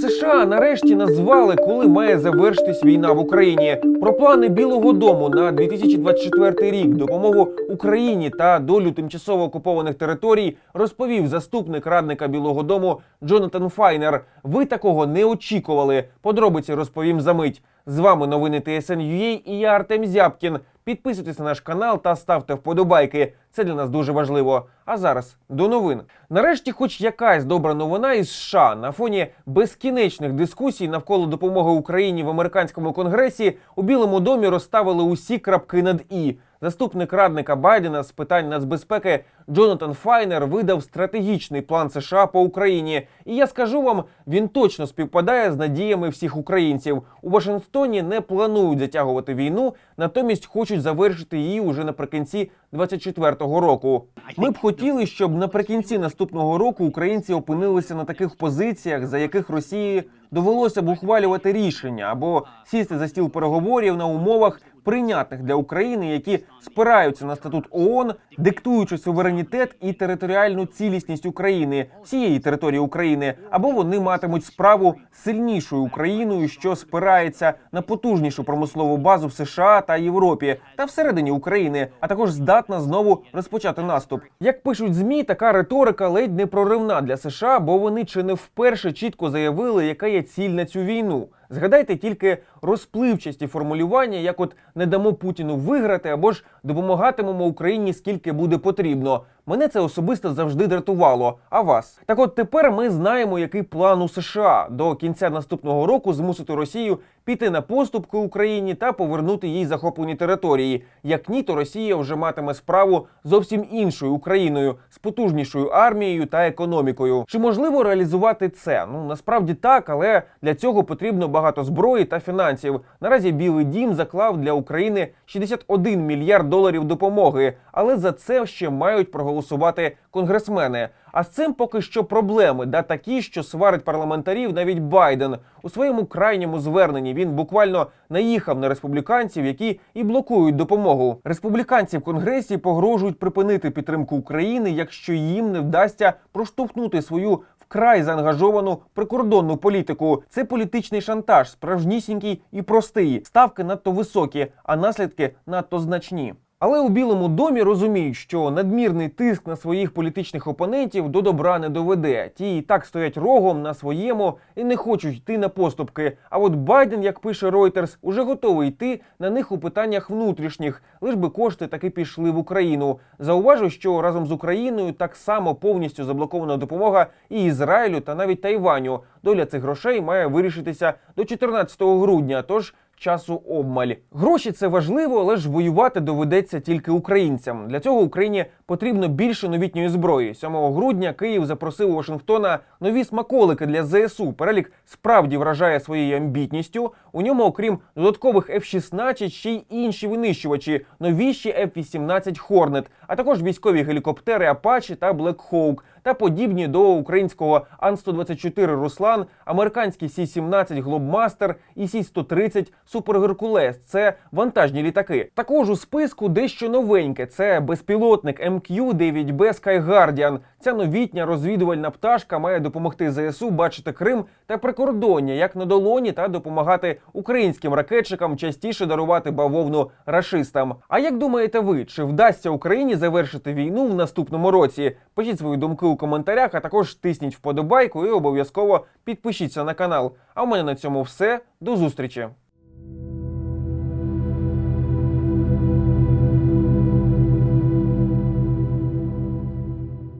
США нарешті назвали, коли має завершитись війна в Україні. Про плани Білого Дому на 2024 рік, допомогу Україні та долю тимчасово окупованих територій розповів заступник радника Білого Дому Джонатан Файнер. Ви такого не очікували. Подробиці розповім за мить. З вами новини TSN.ua і я Артем Зябкін. Підписуйтесь на наш канал та ставте вподобайки. Це для нас дуже важливо. А зараз до новин. Нарешті, хоч якась добра новина із США на фоні безкінечних дискусій навколо допомоги Україні в американському конгресі у Білому домі розставили усі крапки над і. Заступник радника Байдена з питань нацбезпеки Джонатан Файнер видав стратегічний план США по Україні. І я скажу вам, він точно співпадає з надіями всіх українців. У Вашингтоні не планують затягувати війну, натомість хочуть завершити її уже наприкінці 24-го року. Ми б хотіли, щоб наприкінці наступного року українці опинилися на таких позиціях, за яких Росії довелося б ухвалювати рішення або сісти за стіл переговорів на умовах прийнятних для України, які спираються на статут ООН, диктуючи суверенітет і територіальну цілісність України, всієї території України, або вони матимуть справу з сильнішою Україною, що спирається на потужнішу промислову базу в США та Європі та всередині України, а також здатна знову розпочати наступ. Як пишуть змі, така риторика ледь не проривна для США, бо вони чи не вперше чітко заявили, яка є ціль на цю війну. Згадайте тільки розпливчасті формулювання, як от не дамо Путіну виграти або ж допомагатимемо Україні скільки буде потрібно. Мене це особисто завжди дратувало. А вас? Так от тепер ми знаємо, який план у США до кінця наступного року змусити Росію піти на поступки Україні та повернути їй захоплені території. Як ні, то Росія вже матиме справу зовсім іншою Україною з потужнішою армією та економікою. Чи можливо реалізувати це? Ну насправді так, але для цього потрібно багато зброї та фінансів. Наразі Білий Дім заклав для України 61 мільярд доларів допомоги, але за це ще мають проголосувати конгресмени. А з цим поки що проблеми, да такі, що сварить парламентарів навіть Байден у своєму крайньому зверненні. Він буквально наїхав на республіканців, які і блокують допомогу. Республіканці в конгресі погрожують припинити підтримку України, якщо їм не вдасться проштовхнути свою вкрай заангажовану прикордонну політику. Це політичний шантаж, справжнісінький і простий. Ставки надто високі, а наслідки надто значні. Але у Білому домі розуміють, що надмірний тиск на своїх політичних опонентів до добра не доведе. Ті і так стоять рогом на своєму і не хочуть йти на поступки. А от Байден, як пише Reuters, уже готовий йти на них у питаннях внутрішніх, лиш би кошти таки пішли в Україну. Зауважу, що разом з Україною так само повністю заблокована допомога і Ізраїлю та навіть Тайваню. Доля цих грошей має вирішитися до 14 грудня. Тож часу обмаль. Гроші це важливо, але ж воювати доведеться тільки українцям. Для цього Україні потрібно більше новітньої зброї. 7 грудня Київ запросив у Вашингтона нові смаколики для ЗСУ. Перелік справді вражає своєю амбітністю. У ньому, окрім додаткових F-16, ще й інші винищувачі, новіші F-18 Hornet, а також військові гелікоптери Apache та Black Hawk та подібні до українського Ан-124 Руслан, американський Сі-17 Глобмастер і Сі-130 Супергеркулес. Це вантажні літаки. Також у списку дещо новеньке. Це безпілотник МК-9Б Sky Guardian. Ця новітня розвідувальна пташка має допомогти ЗСУ бачити Крим та прикордоння як на долоні та допомагати українським ракетчикам частіше дарувати бавовну рашистам. А як думаєте ви, чи вдасться Україні завершити війну в наступному році? Пишіть свої думки у коментарях, а також тисніть вподобайку і обов'язково підпишіться на канал. А у мене на цьому все. До зустрічі!